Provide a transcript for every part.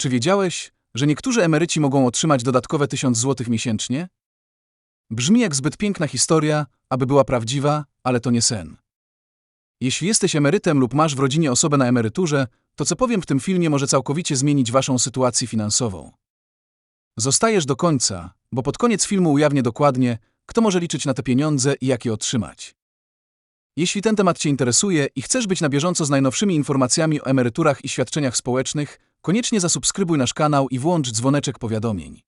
Czy wiedziałeś, że niektórzy emeryci mogą otrzymać dodatkowe 1000 zł miesięcznie? Brzmi jak zbyt piękna historia, aby była prawdziwa, ale to nie sen. Jeśli jesteś emerytem lub masz w rodzinie osobę na emeryturze, to co powiem w tym filmie może całkowicie zmienić waszą sytuację finansową. Zostajesz do końca, bo pod koniec filmu ujawnię dokładnie, kto może liczyć na te pieniądze i jak je otrzymać. Jeśli ten temat Cię interesuje i chcesz być na bieżąco z najnowszymi informacjami o emeryturach i świadczeniach społecznych, koniecznie zasubskrybuj nasz kanał i włącz dzwoneczek powiadomień.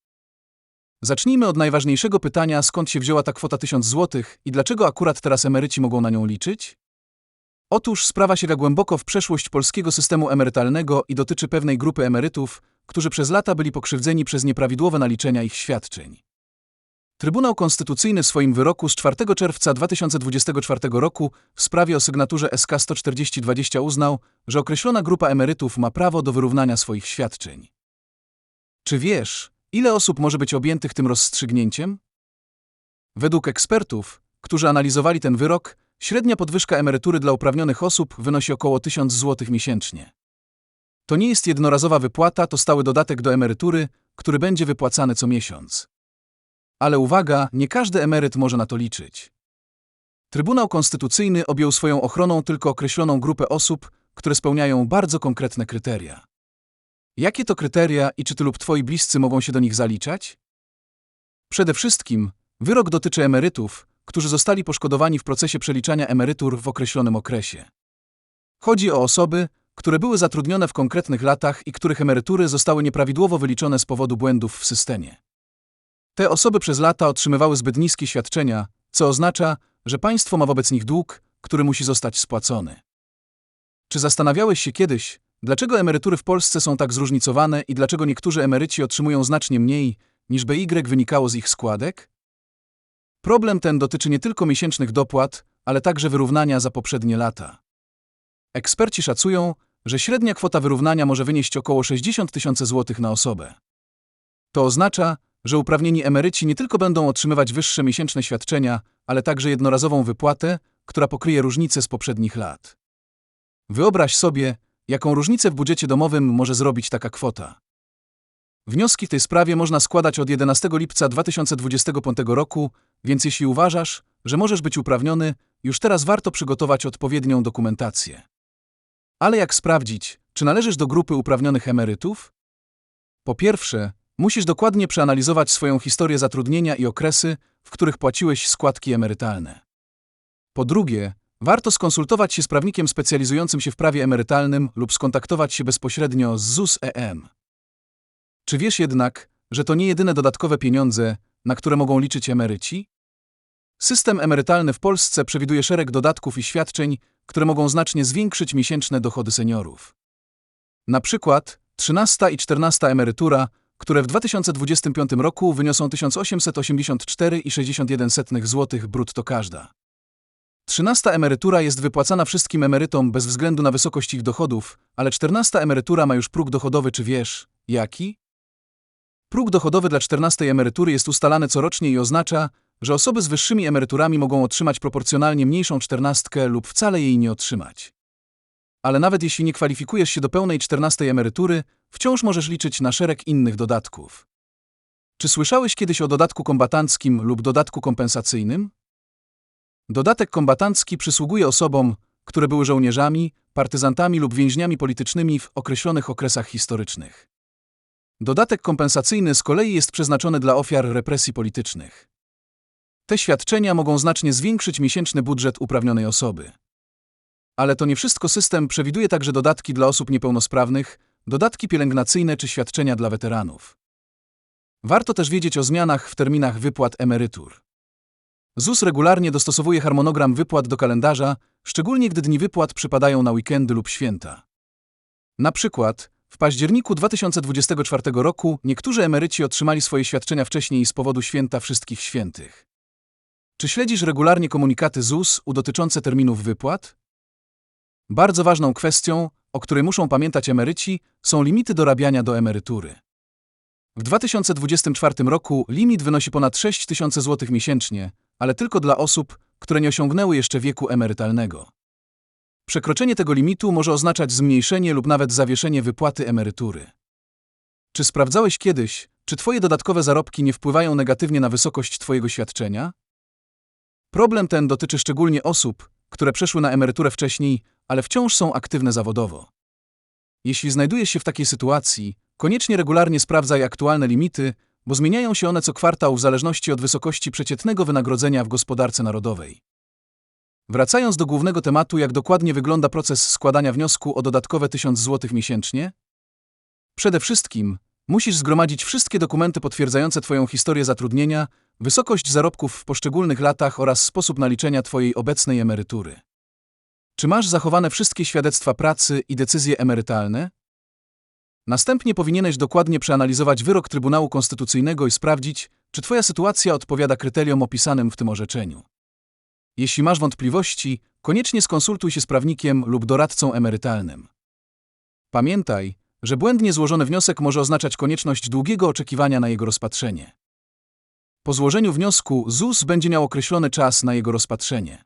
Zacznijmy od najważniejszego pytania, skąd się wzięła ta kwota 1000 zł i dlaczego akurat teraz emeryci mogą na nią liczyć? Otóż sprawa sięga głęboko w przeszłość polskiego systemu emerytalnego i dotyczy pewnej grupy emerytów, którzy przez lata byli pokrzywdzeni przez nieprawidłowe naliczenia ich świadczeń. Trybunał Konstytucyjny w swoim wyroku z 4 czerwca 2024 roku w sprawie o sygnaturze SK 14020 uznał, że określona grupa emerytów ma prawo do wyrównania swoich świadczeń. Czy wiesz, ile osób może być objętych tym rozstrzygnięciem? Według ekspertów, którzy analizowali ten wyrok, średnia podwyżka emerytury dla uprawnionych osób wynosi około 1000 zł miesięcznie. To nie jest jednorazowa wypłata, to stały dodatek do emerytury, który będzie wypłacany co miesiąc. Ale uwaga, nie każdy emeryt może na to liczyć. Trybunał Konstytucyjny objął swoją ochroną tylko określoną grupę osób, które spełniają bardzo konkretne kryteria. Jakie to kryteria i czy ty lub twoi bliscy mogą się do nich zaliczać? Przede wszystkim, wyrok dotyczy emerytów, którzy zostali poszkodowani w procesie przeliczania emerytur w określonym okresie. Chodzi o osoby, które były zatrudnione w konkretnych latach i których emerytury zostały nieprawidłowo wyliczone z powodu błędów w systemie. Te osoby przez lata otrzymywały zbyt niskie świadczenia, co oznacza, że państwo ma wobec nich dług, który musi zostać spłacony. Czy zastanawiałeś się kiedyś, dlaczego emerytury w Polsce są tak zróżnicowane i dlaczego niektórzy emeryci otrzymują znacznie mniej, niż by Y wynikało z ich składek? Problem ten dotyczy nie tylko miesięcznych dopłat, ale także wyrównania za poprzednie lata. Eksperci szacują, że średnia kwota wyrównania może wynieść około 60 tysięcy złotych na osobę. To oznacza, że uprawnieni emeryci nie tylko będą otrzymywać wyższe miesięczne świadczenia, ale także jednorazową wypłatę, która pokryje różnice z poprzednich lat. Wyobraź sobie, jaką różnicę w budżecie domowym może zrobić taka kwota. Wnioski w tej sprawie można składać od 11 lipca 2025 roku, więc jeśli uważasz, że możesz być uprawniony, już teraz warto przygotować odpowiednią dokumentację. Ale jak sprawdzić, czy należysz do grupy uprawnionych emerytów? Po pierwsze, musisz dokładnie przeanalizować swoją historię zatrudnienia i okresy, w których płaciłeś składki emerytalne. Po drugie, warto skonsultować się z prawnikiem specjalizującym się w prawie emerytalnym lub skontaktować się bezpośrednio z ZUS-EM. Czy wiesz jednak, że to nie jedyne dodatkowe pieniądze, na które mogą liczyć emeryci? System emerytalny w Polsce przewiduje szereg dodatków i świadczeń, które mogą znacznie zwiększyć miesięczne dochody seniorów. Na przykład 13 i 14 emerytura, które w 2025 roku wyniosą 1884,61 zł brutto każda. 13 emerytura jest wypłacana wszystkim emerytom bez względu na wysokość ich dochodów, ale 14 emerytura ma już próg dochodowy, czy wiesz, jaki? Próg dochodowy dla 14 emerytury jest ustalany corocznie i oznacza, że osoby z wyższymi emeryturami mogą otrzymać proporcjonalnie mniejszą czternastkę lub wcale jej nie otrzymać. Ale nawet jeśli nie kwalifikujesz się do pełnej czternastej emerytury, wciąż możesz liczyć na szereg innych dodatków. Czy słyszałeś kiedyś o dodatku kombatanckim lub dodatku kompensacyjnym? Dodatek kombatancki przysługuje osobom, które były żołnierzami, partyzantami lub więźniami politycznymi w określonych okresach historycznych. Dodatek kompensacyjny z kolei jest przeznaczony dla ofiar represji politycznych. Te świadczenia mogą znacznie zwiększyć miesięczny budżet uprawnionej osoby. Ale to nie wszystko system przewiduje także dodatki dla osób niepełnosprawnych, dodatki pielęgnacyjne czy świadczenia dla weteranów. Warto też wiedzieć o zmianach w terminach wypłat emerytur. ZUS regularnie dostosowuje harmonogram wypłat do kalendarza, szczególnie gdy dni wypłat przypadają na weekendy lub święta. Na przykład, w październiku 2024 roku niektórzy emeryci otrzymali swoje świadczenia wcześniej z powodu święta Wszystkich Świętych. Czy śledzisz regularnie komunikaty ZUS dotyczące terminów wypłat? Bardzo ważną kwestią, o której muszą pamiętać emeryci, są limity dorabiania do emerytury. W 2024 roku limit wynosi ponad 6 tysięcy złotych miesięcznie, ale tylko dla osób, które nie osiągnęły jeszcze wieku emerytalnego. Przekroczenie tego limitu może oznaczać zmniejszenie lub nawet zawieszenie wypłaty emerytury. Czy sprawdzałeś kiedyś, czy Twoje dodatkowe zarobki nie wpływają negatywnie na wysokość Twojego świadczenia? Problem ten dotyczy szczególnie osób, które przeszły na emeryturę wcześniej, ale wciąż są aktywne zawodowo. Jeśli znajdujesz się w takiej sytuacji, koniecznie regularnie sprawdzaj aktualne limity, bo zmieniają się one co kwartał w zależności od wysokości przeciętnego wynagrodzenia w gospodarce narodowej. Wracając do głównego tematu, jak dokładnie wygląda proces składania wniosku o dodatkowe 1000 zł miesięcznie? Przede wszystkim musisz zgromadzić wszystkie dokumenty potwierdzające Twoją historię zatrudnienia, wysokość zarobków w poszczególnych latach oraz sposób naliczenia Twojej obecnej emerytury. Czy masz zachowane wszystkie świadectwa pracy i decyzje emerytalne? Następnie powinieneś dokładnie przeanalizować wyrok Trybunału Konstytucyjnego i sprawdzić, czy Twoja sytuacja odpowiada kryteriom opisanym w tym orzeczeniu. Jeśli masz wątpliwości, koniecznie skonsultuj się z prawnikiem lub doradcą emerytalnym. Pamiętaj, że błędnie złożony wniosek może oznaczać konieczność długiego oczekiwania na jego rozpatrzenie. Po złożeniu wniosku ZUS będzie miał określony czas na jego rozpatrzenie.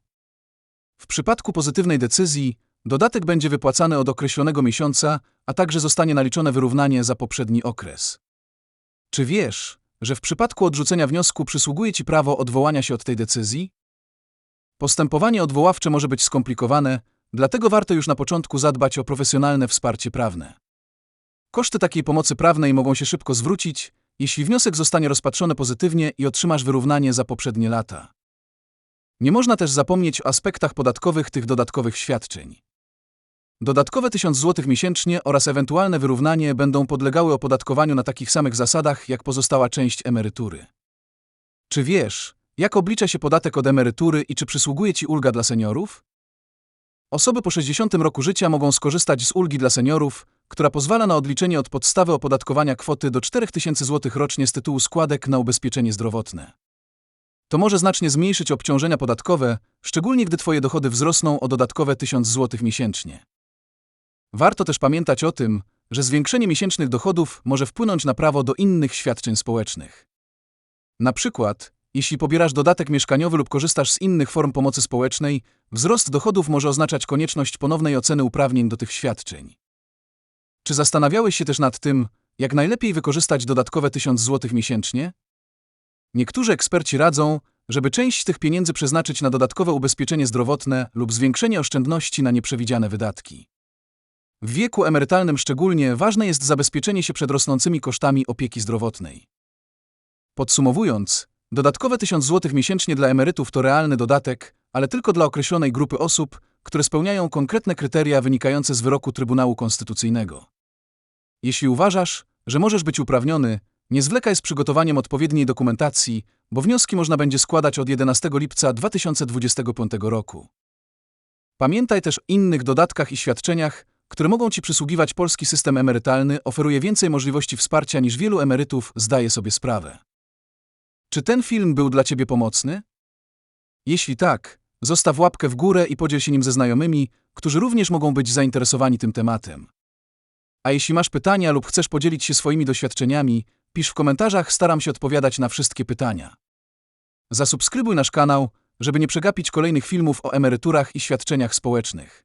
W przypadku pozytywnej decyzji dodatek będzie wypłacany od określonego miesiąca, a także zostanie naliczone wyrównanie za poprzedni okres. Czy wiesz, że w przypadku odrzucenia wniosku przysługuje Ci prawo odwołania się od tej decyzji? Postępowanie odwoławcze może być skomplikowane, dlatego warto już na początku zadbać o profesjonalne wsparcie prawne. Koszty takiej pomocy prawnej mogą się szybko zwrócić, jeśli wniosek zostanie rozpatrzony pozytywnie i otrzymasz wyrównanie za poprzednie lata. Nie można też zapomnieć o aspektach podatkowych tych dodatkowych świadczeń. Dodatkowe 1000 zł miesięcznie oraz ewentualne wyrównanie będą podlegały opodatkowaniu na takich samych zasadach jak pozostała część emerytury. Czy wiesz, jak oblicza się podatek od emerytury i czy przysługuje Ci ulga dla seniorów? Osoby po 60 roku życia mogą skorzystać z ulgi dla seniorów, która pozwala na odliczenie od podstawy opodatkowania kwoty do 4000 zł rocznie z tytułu składek na ubezpieczenie zdrowotne. To może znacznie zmniejszyć obciążenia podatkowe, szczególnie gdy Twoje dochody wzrosną o dodatkowe 1000 zł miesięcznie. Warto też pamiętać o tym, że zwiększenie miesięcznych dochodów może wpłynąć na prawo do innych świadczeń społecznych. Na przykład, jeśli pobierasz dodatek mieszkaniowy lub korzystasz z innych form pomocy społecznej, wzrost dochodów może oznaczać konieczność ponownej oceny uprawnień do tych świadczeń. Czy zastanawiałeś się też nad tym, jak najlepiej wykorzystać dodatkowe 1000 zł miesięcznie? Niektórzy eksperci radzą, żeby część tych pieniędzy przeznaczyć na dodatkowe ubezpieczenie zdrowotne lub zwiększenie oszczędności na nieprzewidziane wydatki. W wieku emerytalnym szczególnie ważne jest zabezpieczenie się przed rosnącymi kosztami opieki zdrowotnej. Podsumowując, dodatkowe 1000 zł miesięcznie dla emerytów to realny dodatek, ale tylko dla określonej grupy osób, które spełniają konkretne kryteria wynikające z wyroku Trybunału Konstytucyjnego. Jeśli uważasz, że możesz być uprawniony, nie zwlekaj z przygotowaniem odpowiedniej dokumentacji, bo wnioski można będzie składać od 11 lipca 2025 roku. Pamiętaj też o innych dodatkach i świadczeniach, które mogą Ci przysługiwać polski system emerytalny, oferuje więcej możliwości wsparcia niż wielu emerytów zdaje sobie sprawę. Czy ten film był dla Ciebie pomocny? Jeśli tak, zostaw łapkę w górę i podziel się nim ze znajomymi, którzy również mogą być zainteresowani tym tematem. A jeśli masz pytania lub chcesz podzielić się swoimi doświadczeniami, pisz w komentarzach, staram się odpowiadać na wszystkie pytania. Zasubskrybuj nasz kanał, żeby nie przegapić kolejnych filmów o emeryturach i świadczeniach społecznych.